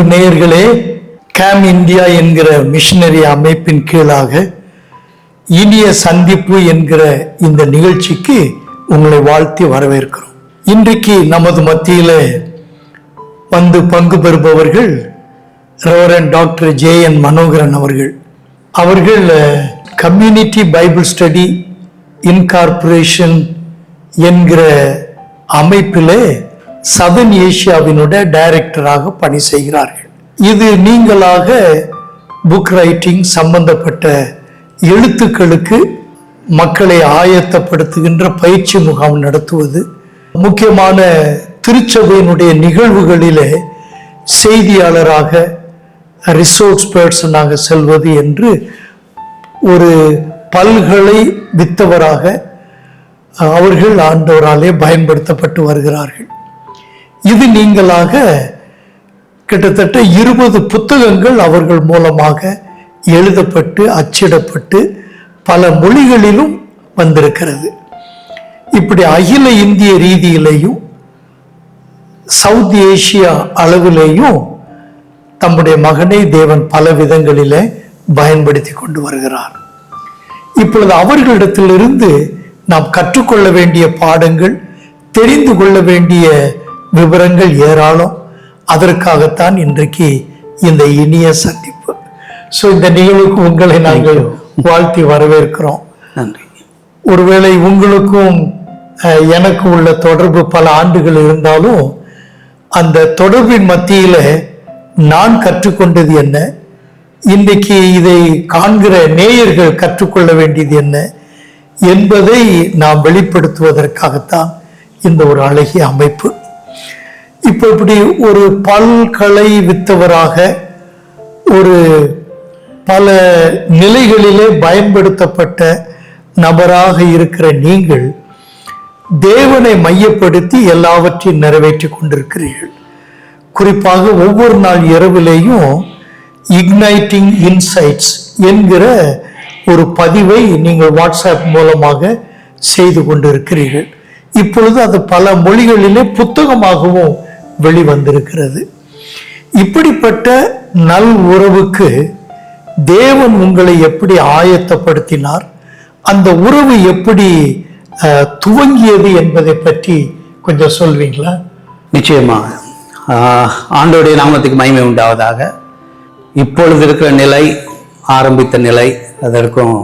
அன்பு நேயர்களே game India என்கிற மிஷினரி அமைப்பின் கீழாக இனிய சந்திப்பு என்கிற இந்த நிகழ்ச்சிக்கு உங்களை வாழ்த்தி வரவேற்கிறோம். இன்றைக்கு நமது மத்தியில் வந்து பங்கு பெறுபவர்கள் reverend doctor J N Manoharan அவர்கள். அவர்கள் கம்யூனிட்டி பைபிள் ஸ்டடி இன்கார்பரேஷன் என்கிற அமைப்பிலே சதன் ஏசியாவினுடைய டைரக்டராக பணி செய்கிறார்கள். இது நீங்களாக புக் ரைட்டிங் சம்பந்தப்பட்ட எழுத்துக்களுக்கு மக்களை ஆயத்தப்படுத்துகின்ற பயிற்சி முகாம் நடத்துவது முக்கியமான திருச்சபையினுடைய நிகழ்வுகளிலே செய்தியாளராக ரிசோர்ஸ் பேர்சனாக செல்வது என்று ஒரு பல்கலை வித்தவராக அவர்கள் ஆண்டவராலே பயன்படுத்தப்பட்டு வருகிறார்கள். இது நீங்களாக கிட்டத்தட்ட இருபது புத்தகங்கள் அவர்கள் மூலமாக எழுதப்பட்டு அச்சிடப்பட்டு பல மொழிகளிலும் வந்திருக்கிறது. இப்படி அகில இந்திய ரீதியிலேயும் சவுத் ஏசியா அளவிலேயும் தம்முடைய மகனை தேவன் பல விதங்களிலே பயன்படுத்தி கொண்டு வருகிறார். இப்பொழுது அவர்களிடத்திலிருந்து நாம் கற்றுக்கொள்ள வேண்டிய பாடங்கள் தெரிந்து கொள்ள வேண்டிய விவரங்கள் ஏராளம். அதற்காகத்தான் இன்றைக்கு இந்த இனிய சந்திப்பு. ஸோ இந்த நிகழ்வுக்கு உங்களை நாங்கள் வாழ்த்தி வரவேற்கிறோம். நன்றி. ஒருவேளை உங்களுக்கும் எனக்கு உள்ள தொடர்பு பல ஆண்டுகள் இருந்தாலும் அந்த தொடர்பின் மத்தியில நான் கற்றுக்கொண்டது என்ன? இன்றைக்கு இதை காண்கிற நேயர்கள் கற்றுக்கொள்ள வேண்டியது என்ன? என்பதை நாம் வெளிப்படுத்துவதற்காகத்தான் இந்த ஒரு அழகிய அமைப்பு. இப்போ இப்படி ஒரு பல்கலை வித்தவராக ஒரு பல நிலைகளிலே பயன்படுத்தப்பட்ட நபராக இருக்கிற நீங்கள் தேவனை மையப்படுத்தி எல்லாவற்றையும் நிறைவேற்றி கொண்டிருக்கிறீர்கள். குறிப்பாக ஒவ்வொரு நாள் இரவிலேயும் இக்னைட்டிங் இன்சைட்ஸ் என்கிற ஒரு பதிவை நீங்கள் வாட்ஸ்அப் மூலமாக செய்து கொண்டிருக்கிறீர்கள். இப்பொழுது அது பல மொழிகளிலே புத்தகமாகவும் வெளிவந்திருக்கிறது. இப்படிப்பட்ட நல் உறவுக்கு தேவன் உங்களை எப்படி ஆயத்தப்படுத்தினார்? அந்த உறவு எப்படி துவங்கியது என்பதை பற்றி கொஞ்சம் சொல்வீங்களா? நிச்சயமாக ஆண்டோடைய நாமத்துக்கு மகிமை உண்டாவதாக. இப்பொழுது இருக்கிற நிலை ஆரம்பித்த நிலை அதற்கும்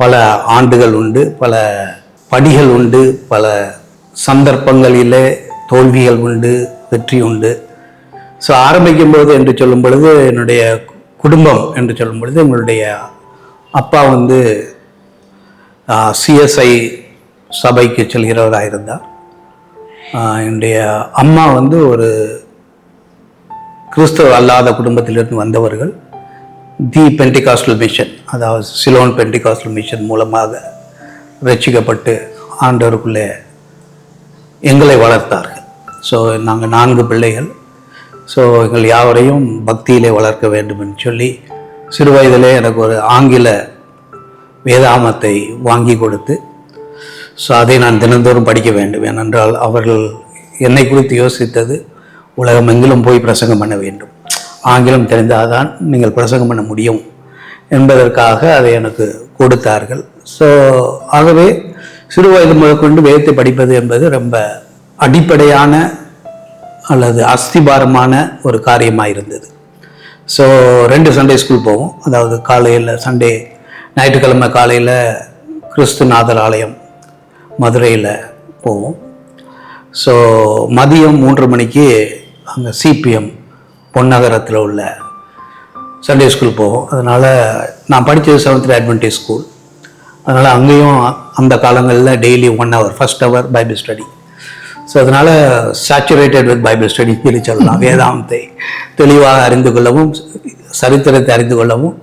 பல ஆண்டுகள் உண்டு பல படிகள் உண்டு பல சந்தர்ப்பங்களிலே தோல்விகள் உண்டு வெற்றி உண்டு. ஸோ ஆரம்பிக்கும் போது என்று சொல்லும் பொழுது என்னுடைய குடும்பம் என்று சொல்லும் பொழுது எங்களுடைய அப்பா வந்து சிஎஸ்ஐ சபைக்கு செல்கிறவராக இருந்தார். என்னுடைய அம்மா வந்து ஒரு கிறிஸ்தவ அல்லாத குடும்பத்திலிருந்து வந்தவர்கள். தி பென்டிகாஸ்டல் மிஷன் அதாவது சிலோன் பென்டிகாஸ்டல் மிஷன் மூலமாக ரசிக்கப்பட்டு ஆண்டவருக்குள்ளே எங்களை வளர்த்தார்கள். ஸோ நாங்கள் நான்கு பிள்ளைகள். ஸோ எங்கள் யாவரையும் பக்தியிலே வளர்க்க வேண்டும் என்று சொல்லி சிறு வயதிலே எனக்கு ஒரு ஆங்கில வேதாமத்தை வாங்கி கொடுத்து ஸோ அதை நான் தினந்தோறும் படிக்க வேண்டும். ஏனென்றால் அவர்கள் என்னை குறித்து யோசித்தது உலகம் எங்கிலும் போய் பிரசங்கம் பண்ண வேண்டும். ஆங்கிலம் தெரிந்தால்தான் நீங்கள் பிரசங்கம் பண்ண முடியும் என்பதற்காக அதை எனக்கு கொடுத்தார்கள். ஸோ ஆகவே சிறு வயது முதற்கொண்டு வேதத்தை படிப்பது என்பது ரொம்ப அடிப்படையான அல்லது அஸ்திபாரமான ஒரு காரியமாக இருந்தது ஸோ ரெண்டு சண்டே ஸ்கூல் போவோம். அதாவது காலையில் சண்டே ஞாயிற்றுக்கிழமை காலையில் கிறிஸ்துநாதர் ஆலயம் மதுரையில் போவோம். ஸோ மதியம் மூன்று மணிக்கு அங்கே சிபிஎம் பொன்னகரத்தில் உள்ள சண்டே ஸ்கூல் போவோம். அதனால் நான் படித்தது செவன்த்து அட்வென்டேஜ் ஸ்கூல் அதனால் அங்கேயும் அந்த காலங்களில் daily one hour first hour Bible study so அதனால் சேச்சுரேட்டட் வித் பைபிள் ஸ்டடி என்று சொல்லலாம். வேதாந்தத்தை தெளிவாக அறிந்து கொள்ளவும் சரித்திரத்தை அறிந்து கொள்ளவும்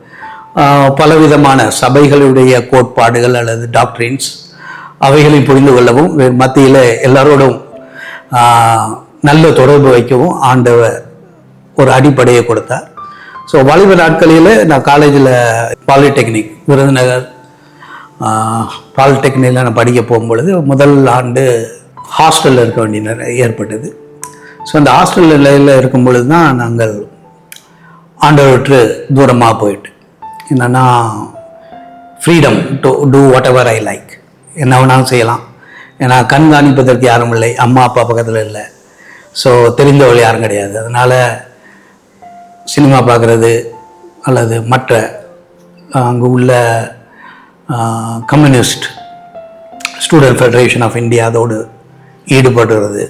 பலவிதமான சபைகளுடைய கோட்பாடுகள் அல்லது டாக்டரின்ஸ் அவைகளை புரிந்து கொள்ளவும் மத்தியில் எல்லாரோடும் நல்ல தொடர்பு வைக்கவும் ஆண்டவர் ஒரு அடிப்படையை கொடுத்தார். ஸோ வாலிப நாட்களில் நான் காலேஜில் பாலிடெக்னிக் விருதுநகர் பாலிடெக்னிக்கில் நான் படிக்க போகும்பொழுது முதல் ஆண்டு ஹாஸ்டலில் இருக்க வேண்டிய நிலை ஏற்பட்டது. ஸோ அந்த ஹாஸ்டல் நிலையில் இருக்கும் பொழுது தான் நாங்கள் ஆண்டவற்று தூரமாக போயிட்டு. என்னென்னா freedom to do whatever I like என்ன வேணாலும் செய்யலாம். ஏன்னா கண்காணிப்பதற்கு யாரும் இல்லை. அம்மா அப்பா பக்கத்தில் இல்லை. ஸோ தெரிந்தவள் யாரும் கிடையாது. அதனால் சினிமா பார்க்குறது அல்லது மற்ற அங்கே உள்ள communist student federation of India அதோடு ஈடுபடுறது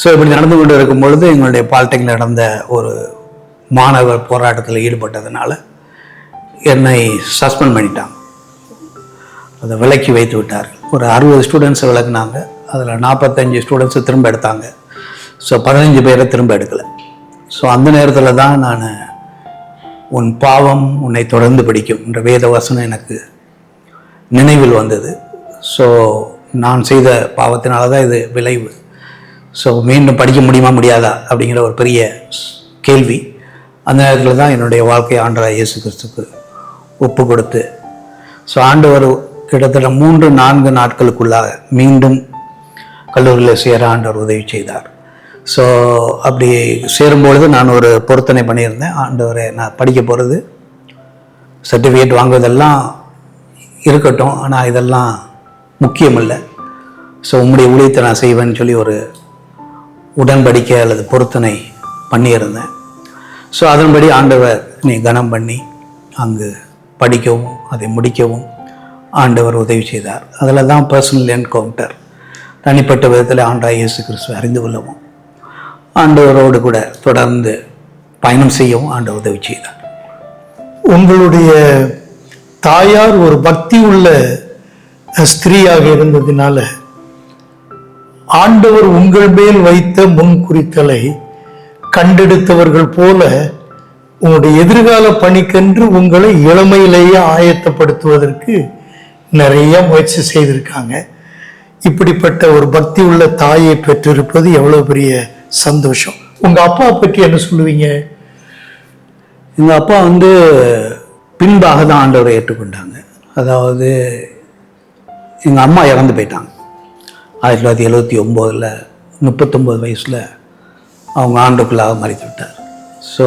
ஸோ இப்படி நடந்து கொண்டு இருக்கும் பொழுது எங்களுடைய பாலிடெக்னில் நடந்த ஒரு மாணவர் போராட்டத்தில் ஈடுபட்டதுனால என்னை சஸ்பெண்ட் பண்ணிட்டாங்க. அதை விலக்கி வைத்து விட்டார். ஒரு அறுபது ஸ்டூடெண்ட்ஸை விளக்குனாங்க அதில் நாற்பத்தஞ்சு ஸ்டூடெண்ட்ஸை திரும்ப எடுத்தாங்க. ஸோ பதினஞ்சு பேரை திரும்ப எடுக்கலை. ஸோ அந்த நேரத்தில் தான் நான் உன் பாவம் உன்னை தொடர்ந்து பிடிக்கும் என்ற வேத வசனம் எனக்கு நினைவில் வந்தது. ஸோ நான் செய்த பாவத்தினால தான் இது விளைவு. ஸோ மீண்டும் படிக்க முடியுமா முடியாதா? அப்படிங்கிற ஒரு பெரிய கேள்வி. அந்த நேரத்தில் தான் என்னுடைய வாழ்க்கை ஆண்டராக இயேசு கிறிஸ்துக்கு ஒப்பு கொடுத்து ஸோ ஆண்டவர் கிட்டத்தட்ட மூன்று நான்கு நாட்களுக்குள்ளாக மீண்டும் கல்லூரியில் சேர ஆண்டவர் உதவி செய்தார். ஸோ அப்படி சேரும்பொழுது நான் ஒரு பொருத்தனை பண்ணியிருந்தேன். ஆண்டவரை நான் படிக்க போகிறது சர்டிஃபிகேட் வாங்குவதெல்லாம் இருக்கட்டும். ஆனால் இதெல்லாம் முக்கியமல்ல. ஸோ உங்களுடைய ஊழியத்தை நான் செய்வேன்னு சொல்லி ஒரு உடன்படிக்கை அல்லது பொருத்தனை பண்ணியிருந்தேன். ஸோ அதன்படி ஆண்டவர் நீ கனம் பண்ணி அங்கு படிக்கவும் அதை முடிக்கவும் ஆண்டவர் உதவி செய்தார். அதில் தான் பர்சனல் என்கவுண்டர் தனிப்பட்ட விதத்தில் ஆண்டா இயேசு கிறிஸ்துவை அறிந்து கொள்ளவும் ஆண்டவரோடு கூட தொடர்ந்து பயணம் செய்யவும் ஆண்டவர் உதவி செய்தார். உங்களுடைய தாயார் ஒரு பக்தி உள்ள ஸ்திரீயாக இருந்ததினால ஆண்டவர் உங்கள் மேல் வைத்த முன் குறித்தலை கண்டெடுத்தவர்கள் போல உங்களுடைய எதிர்கால பணிக்கென்று உங்களை இளமையிலேயே ஆயத்தப்படுத்துவதற்கு நிறைய முயற்சி செய்திருக்காங்க. இப்படிப்பட்ட ஒரு பக்தி உள்ள தாயை பெற்றிருப்பது எவ்வளவு பெரிய சந்தோஷம். உங்க அப்பா பற்றி என்ன சொல்லுவீங்க? எங்கள் அப்பா வந்து பின்பாக தான் ஆண்டவரை ஏற்றுக்கொண்டாங்க. அதாவது எங்கள் அம்மா இறந்து போயிட்டாங்க. ஆயிரத்தி தொள்ளாயிரத்தி எழுபத்தி ஒம்போதில் முப்பத்தொம்போது வயசில் அவங்க ஆண்டுக்குள்ளாக மறித்து விட்டார் ஸோ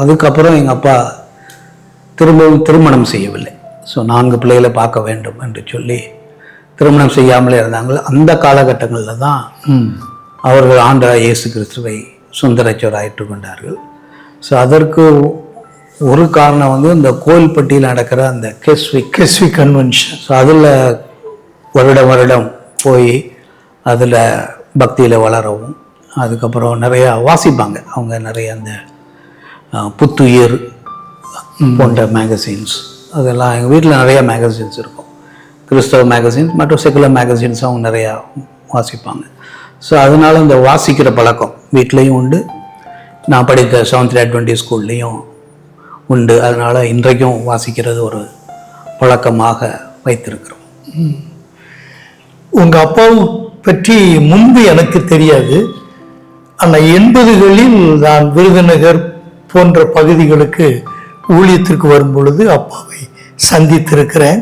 அதுக்கப்புறம் எங்கள் அப்பா திரும்பவும் திருமணம் செய்யவில்லை. ஸோ நான்கு பிள்ளைகளை பார்க்க வேண்டும் என்று சொல்லி திருமணம் செய்யாமலே இருந்தாங்க அந்த காலகட்டங்களில் தான் அவர்கள் ஆண்டவராய் இயேசு கிறிஸ்துவை சுந்தரச்சோர் ஏற்றுக்கொண்டார்கள் ஸோ அதற்கு ஒரு காரணம் வந்து இந்த கோயில்பட்டியில் நடக்கிற அந்த கெஸ்விக் கெஸ்வி கன்வென்ஷன் ஸோ அதில் வருடம் வருடம் போய் அதில் பக்தியில் வளரவும். அதுக்கப்புறம் நிறையா வாசிப்பாங்க. அவங்க நிறைய அந்த புத்துயிர் போன்ற மேகசின்ஸ் அதெல்லாம் எங்கள் வீட்டில் நிறையா மேகசின்ஸ் இருக்கும். கிறிஸ்தவ மேகசின்ஸ் மற்றும் செகுலர் மேகசின்ஸ் அவங்க நிறையா வாசிப்பாங்க. ஸோ அதனால் இந்த வாசிக்கிற பழக்கம் வீட்லேயும் உண்டு. நான் படித்த செவன்த் அட்வென்டி ஸ்கூல்லேயும் உண்டு. அதனால் இன்றைக்கும் வாசிக்கிறது ஒரு பழக்கமாக வைத்திருக்கிறோம். உங்க அப்பாவை பற்றி முன்பு எனக்கு தெரியாது. ஆனால் எண்பதுகளில் நான் விருதுநகர் போன்ற பகுதிகளுக்கு ஊழியத்திற்கு வரும் பொழுது அப்பாவை சந்தித்திருக்கிறேன்.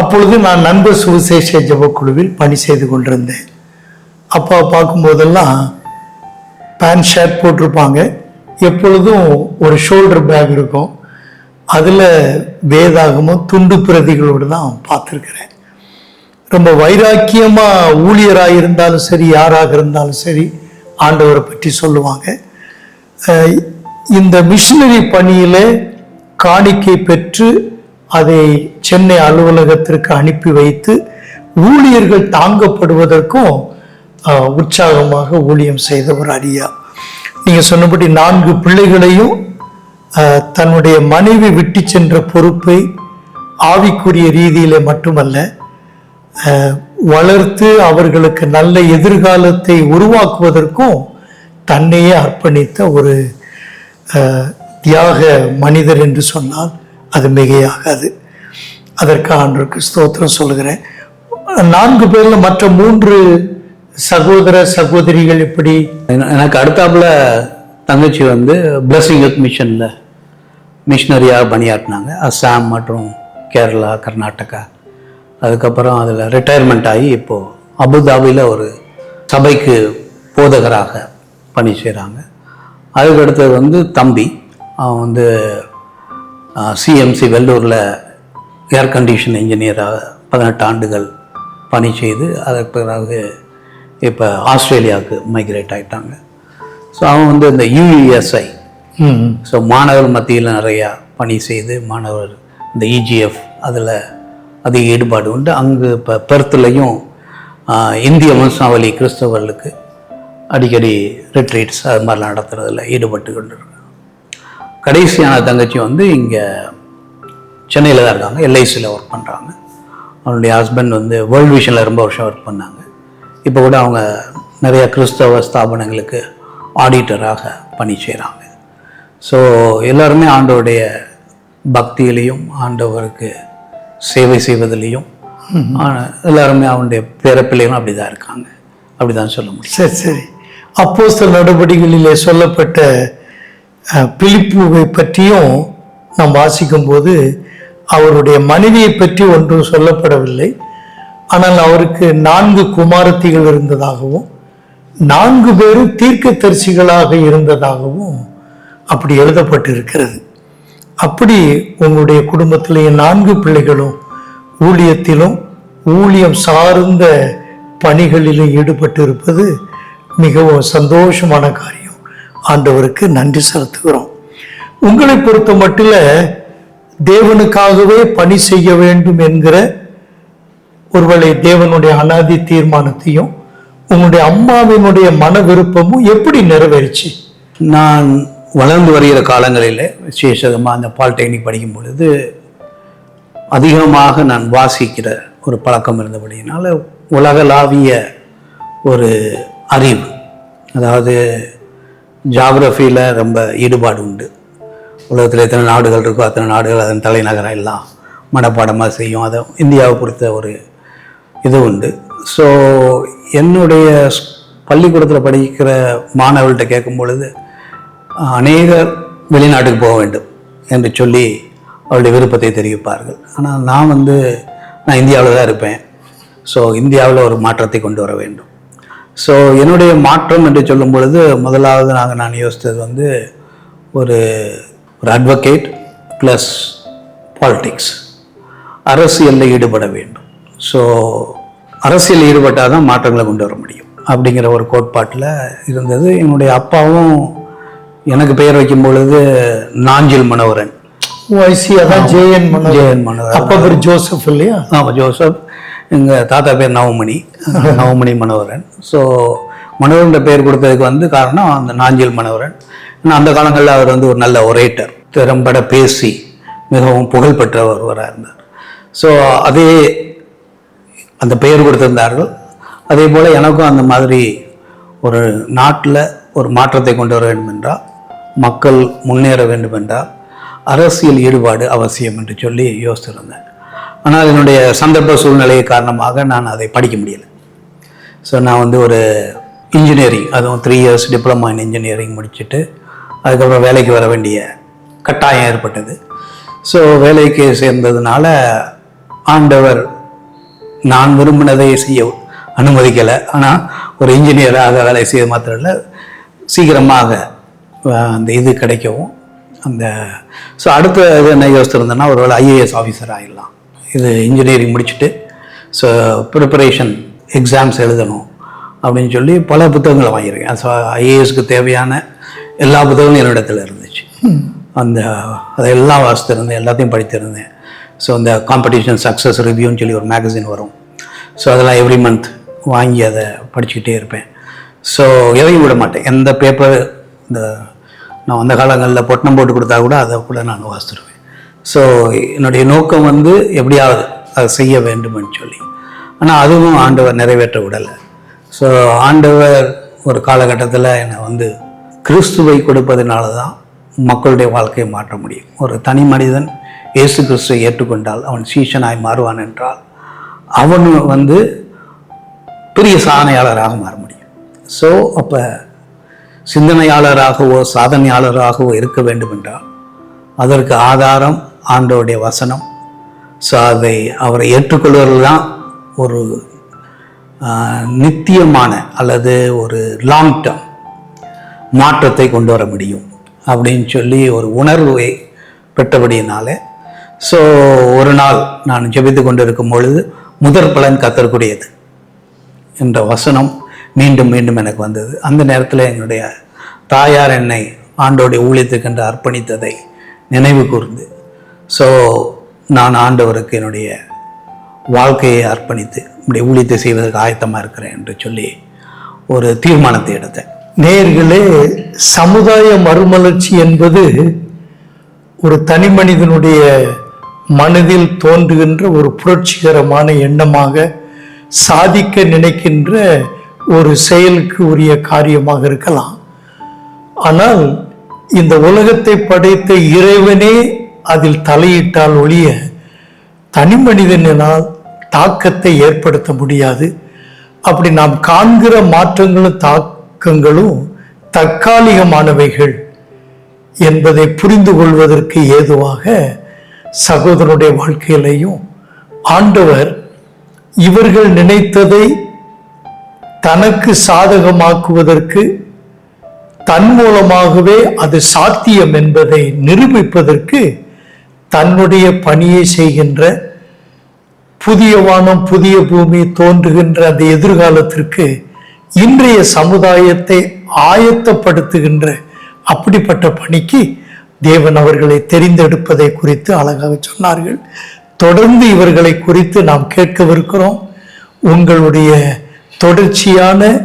அப்பொழுது நான் நண்பர் சுவிசேஷ ஜபக்குழுவில் பணி செய்து கொண்டிருந்தேன். அப்பா பார்க்கும்போதெல்லாம் பேண்ட் ஷர்ட் போட்டிருப்பாங்க. எப்பொழுதும் ஒரு ஷோல்டர் பேக் இருக்கும். அதில் வேதாகமும் துண்டு பிரதிகளோடு தான் பார்த்துருக்குறேன். ரொம்ப வைராக்கியமா ஊழியராக இருந்தாலும் சரி யாராக இருந்தாலும் சரி ஆண்டவரை பற்றி சொல்லுவாங்க. இந்த மிஷினரி பணியில காணிக்கை பெற்று அதை சென்னை அலுவலகத்திற்கு அனுப்பி வைத்து ஊழியர்கள் தாங்கப்படுவதற்கும் உற்சாகமாக ஊழியம் செய்த ஒரு அடியா நீங்க சொன்னபடி நான்கு பிள்ளைகளையும் தன்னுடைய மனைவி விட்டு சென்ற பொறுப்பை ஆவிக்குரிய ரீதியிலே மட்டுமல்ல வளர்த்து அவர்களுக்கு நல்ல எதிர்காலத்தை உருவாக்குவதற்கும் தன்னையே அர்ப்பணித்த ஒரு தியாக மனிதர் என்று சொன்னால் அது மிகையாகாது. அதற்காக அன்றைக்கு ஸ்தோத்திரம் சொல்லுகிறேன். நான்கு பேரில் மற்ற மூன்று சகோதர சகோதரிகள் எப்படி? எனக்கு அடுத்தாப்புல தங்கச்சி வந்து பிளஸிங் யூத் மிஷனில் மிஷினரியாக பணியாற்றினாங்க. அஸ்ஸாம் மற்றும் கேரளா கர்நாடகா. அதுக்கப்புறம் அதில் ரிட்டையர்மெண்ட் ஆகி இப்போது அபுதாபியில் ஒரு சபைக்கு போதகராக பணி செய்கிறாங்க அதுக்கு அடுத்தது வந்து தம்பி அவன் வந்து சிஎம்சி வெள்ளூரில் ஏர் கண்டிஷன் இன்ஜினியராக பதினெட்டு ஆண்டுகள் பணி செய்து அதற்கு பிறகு இப்போ ஆஸ்திரேலியாவுக்கு மைக்ரேட் ஆகிட்டாங்க ஸோ அவன் வந்து இந்த யூஇஎஸ்ஐ ம் ஸோ மாணவர் மத்தியில் நிறையா பணி செய்து மாணவர் இந்த இஜிஎஃப் அதில் அதிக ஈடுபாடு உண்டு. அங்கு இப்போ பெர்த்துலையும் இந்திய வம்சாவளி கிறிஸ்தவர்களுக்கு அடிக்கடி ரிட்ரீட்ஸ் அது மாதிரிலாம் நடத்துறதுல ஈடுபட்டு கொண்டிருக்காங்க. கடைசியான தங்கச்சி வந்து இங்கே சென்னையில் தான் இருக்காங்க. எல்ஐசியில் ஒர்க் பண்ணுறாங்க அவனுடைய ஹஸ்பண்ட் வந்து வேர்ல்டு விஷனில் ரொம்ப வருஷம் ஒர்க் பண்ணாங்க. இப்போ கூட அவங்க நிறைய கிறிஸ்தவ ஸ்தாபனங்களுக்கு ஆடிட்டராக பணி செய்கிறாங்க ஸோ எல்லாருமே ஆண்டவருடைய பக்தியிலையும் ஆண்டவருக்கு சேவை செய்வதிலையும் எல்லாருமே அவனுடைய பிறப்பிலையும் அப்படி தான் இருக்காங்க. அப்படி தான் சொல்ல முடியும். சரி சரி. அப்போஸ்தல நடவடிக்கைகளிலே சொல்லப்பட்ட பிலிப்புவை பற்றியும் நாம் வாசிக்கும்போது அவருடைய மனைவியை பற்றி ஒன்றும் சொல்லப்படவில்லை. ஆனால் அவருக்கு நான்கு குமாரத்திகள் இருந்ததாகவும் நான்கு பேரும் தீர்க்கதரிசிகளாக இருந்ததாகவும் அப்படி எழுதப்பட்டிருக்கிறது. அப்படி உங்களுடைய குடும்பத்திலேயே நான்கு பிள்ளைகளும் ஊழியத்திலும் ஊழியம் சார்ந்த பணிகளிலும் ஈடுபட்டு இருப்பது மிகவும் சந்தோஷமான காரியம். ஆண்டவருக்கு நன்றி செலுத்துகிறோம். உங்களை பொறுத்த மட்டில் தேவனுக்காகவே பணி செய்ய வேண்டும் என்கிற ஒருவேளை தேவனுடைய அனாதி தீர்மானத்தையும் உங்களுடைய அம்மாவினுடைய மன விருப்பமும் எப்படி நிறைவேறிச்சு? நான் வளர்ந்து வருகிற காலங்களில் விசேஷமாக அந்த பாலிடெக்னிக் படிக்கும் பொழுது அதிகமாக நான் வாசிக்கிற ஒரு பழக்கம் இருந்தபடியினால் உலகளாவிய ஒரு அறிவு அதாவது ஜாகிரஃபியில் ரொம்ப ஈடுபாடு உண்டு. உலகத்தில் எத்தனை நாடுகள் இருக்கோ அத்தனை நாடுகள் அதன் தலைநகரம் எல்லாம் மனப்பாடமாக செய்யும். அதை இந்தியாவை பொறுத்த ஒரு இது உண்டு. ஸோ என்னுடைய பள்ளிக்கூடத்தில் படிக்கிற மாணவர்கள்ட்ட கேட்கும் பொழுது அநேகர் வெளிநாட்டுக்கு போக வேண்டும் என்று சொல்லி அவருடைய விருப்பத்தை தெரிவிப்பார்கள். ஆனால் நான் வந்து நான் இந்தியாவில் தான் இருப்பேன். ஸோ இந்தியாவில் ஒரு மாற்றத்தை கொண்டு வர வேண்டும். ஸோ என்னுடைய மாற்றம் என்று சொல்லும் பொழுது முதலாவது நாங்கள் நான் யோசித்தது வந்து ஒரு ஒரு அட்வொகேட் ப்ளஸ் பாலிட்டிக்ஸ் அரசியலில் ஈடுபட வேண்டும். ஸோ அரசியல் ஈடுபட்டால் தான் மாற்றங்களை கொண்டு வர முடியும். அப்படிங்கிற ஒரு கோட்பாட்டில் இருந்தது. என்னுடைய அப்பாவும் எனக்கு பெயர் வைக்கும் பொழுது நாஞ்சில் மனோகரன். ஓய்சி அதான் ஜேஎன் மனோகர் ஜெயன் மனோகரன். அப்பா பேர் ஜோசப் இல்லையா? ஆமாம் ஜோசப். எங்கள் தாத்தா பேர் நவமணி. நவமணி மனோகரன். ஸோ மனோகரன்ற பேர் கொடுத்ததுக்கு வந்து காரணம் அந்த நாஞ்சில் மனோகரன். ஏன்னா அந்த காலங்களில் அவர் வந்து ஒரு நல்ல ஒரேட்டர். திறம்பட பேசி மிகவும் புகழ்பெற்ற ஒருவராக இருந்தார். ஸோ அதே அந்த பெயர் கொடுத்திருந்தார்கள். அதே போல் எனக்கும் அந்த மாதிரி ஒரு நாட்டில் ஒரு மாற்றத்தை கொண்டு வர வேண்டும் என்றால் மக்கள் முன்னேற வேண்டும் என்றால் அரசியல் ஈடுபாடு அவசியம் என்று சொல்லி யோசித்திருந்தேன். ஆனால் என்னுடைய சந்தர்ப்ப சூழ்நிலை காரணமாக நான் அதை படிக்க முடியலை. ஸோ நான் வந்து ஒரு இன்ஜினியரிங் அதுவும் three years diploma in engineering முடிச்சுட்டு அதுக்கப்புறம் வேலைக்கு வர வேண்டிய கட்டாயம் ஏற்பட்டது. ஸோ வேலைக்கு சேர்ந்ததுனால ஆண்டவர் நான் விரும்பினதை செய்ய அனுமதிக்கலை. ஆனால் ஒரு இன்ஜினியராக வேலை செய்ய மாத்திரம் இல்லை சீக்கிரமாக அந்த இது கிடைக்கவும் அந்த ஸோ அடுத்த இது என்ன யோசிச்சிருந்தேன்னா ஒருவேளை ஐஏஎஸ் ஆஃபீஸர் ஆகிடலாம் இது இன்ஜினியரிங் முடிச்சுட்டு ஸோ ப்ரிப்பரேஷன் எக்ஸாம்ஸ் எழுதணும் அப்படின்னு சொல்லி பல புத்தகங்களை வாங்கியிருக்கேன். ஸோ ஐஏஎஸ்க்கு தேவையான எல்லா புத்தகங்களும் என்னிடத்தில் இருந்துச்சு. அந்த அதையெல்லாம் வாசித்திருந்தேன் எல்லாத்தையும் படித்திருந்தேன். ஸோ அந்த காம்படிஷன் சக்ஸஸ் ரிவ்யூன்னு சொல்லி ஒரு மேகசின் வரும். ஸோ அதெல்லாம் எவ்ரி மந்த் வாங்கி அதை படிச்சுக்கிட்டே இருப்பேன். ஸோ எதையும் விட மாட்டேன். எந்த பேப்பர் இந்த நான் அந்த காலங்களில் பொட்டணம் போட்டு கொடுத்தா கூட அதை கூட நான் வாசித்துருவேன் ஸோ என்னுடைய நோக்கம் வந்து எப்படியாவது அதை செய்ய வேண்டும்னு சொல்லி. ஆனால் அதுவும் ஆண்டவர் நிறைவேற்ற விடலை. ஸோ ஆண்டவர் ஒரு காலகட்டத்தில் என்னை வந்து கிறிஸ்துவை கொடுப்பதனால தான் மக்களுடைய வாழ்க்கையை மாற்ற முடியும். ஒரு தனி மனிதன் இயேசு கிறிஸ்துவை ஏற்றுக்கொண்டால் அவன் சீஷனாய் மாறுவான் என்றால் அவன் வந்து பெரிய சாதனையாளராக மாற முடியும். ஸோ அப்போ சிந்தனையாளராகவோ சாதனையாளராகவோ இருக்க வேண்டும் என்றால் அதற்கு ஆதாரம் ஆண்டோடைய வசனம். ஸோ அதை அவரை ஏற்றுக்கொள்வதில் தான் ஒரு நித்தியமான அல்லது ஒரு லாங் டேர்ம் மாற்றத்தை கொண்டு வர முடியும் அப்படின்னு சொல்லி ஒரு உணர்வை பெற்றபடியினால. ஸோ ஒரு நாள் நான் ஜெபித்து கொண்டிருக்கும் பொழுது முதற் பலன் கத்தற்குரியது என்ற வசனம் மீண்டும் மீண்டும் எனக்கு வந்தது. அந்த நேரத்தில் என்னுடைய தாயார் என்னை ஆண்டோடைய ஊழியத்துக்கென்று அர்ப்பணித்ததை நினைவு கூர்ந்து ஸோ நான் ஆண்டவருக்கு என்னுடைய வாழ்க்கையை அர்ப்பணித்து இப்படி ஊழியத்தை செய்வதற்கு ஆயத்தமாக இருக்கிறேன் என்று சொல்லி ஒரு தீர்மானத்தை எடுத்தேன். நேர்களே சமுதாய மறுமலர்ச்சி என்பது ஒரு தனி மனிதனுடைய மனதில் தோன்றுகின்ற ஒரு புரட்சிகரமான எண்ணமாக சாதிக்க நினைக்கின்ற ஒரு செயலுக்கு உரிய காரியமாக இருக்கலாம். ஆனால் இந்த உலகத்தை படைத்த இறைவனே அதில் தலையிட்டால் ஒழிய தனி மனிதனால் தாக்கத்தை ஏற்படுத்த முடியாது. அப்படி நாம் காண்கிற மாற்றங்களும் தாக்கங்களும் தற்காலிகமானவைகள் என்பதை புரிந்து கொள்வதற்கு ஏதுவாக சகோதரனுடைய வாழ்க்கையிலையும் ஆண்டவர் இவர்கள் நினைத்ததை தனக்கு சாதகமாக்குவதற்கு தன் மூலமாகவே அது சாத்தியம் என்பதை நிரூபிப்பதற்கு தன்னுடைய பணியை செய்கின்ற புதிய வானம் புதிய பூமி தோன்றுகின்ற அந்த எதிர்காலத்திற்கு இன்றைய சமுதாயத்தை ஆயத்தப்படுத்துகின்ற அப்படிப்பட்ட பணிக்கு தேவன் அவர்களை தெரிந்தெடுப்பதை குறித்து அழகாக சொன்னார்கள். தொடர்ந்து இவர்களை குறித்து நாம் கேட்கவிருக்கிறோம். உங்களுடைய தொடர்ச்சியான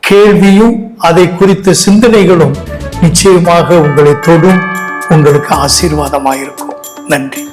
கேள்வியும் அதை குறித்த சிந்தனைகளும் நிச்சயமாக உங்களை தொடும். உங்களுக்கு ஆசீர்வாதமாயிருக்கும். நன்றி.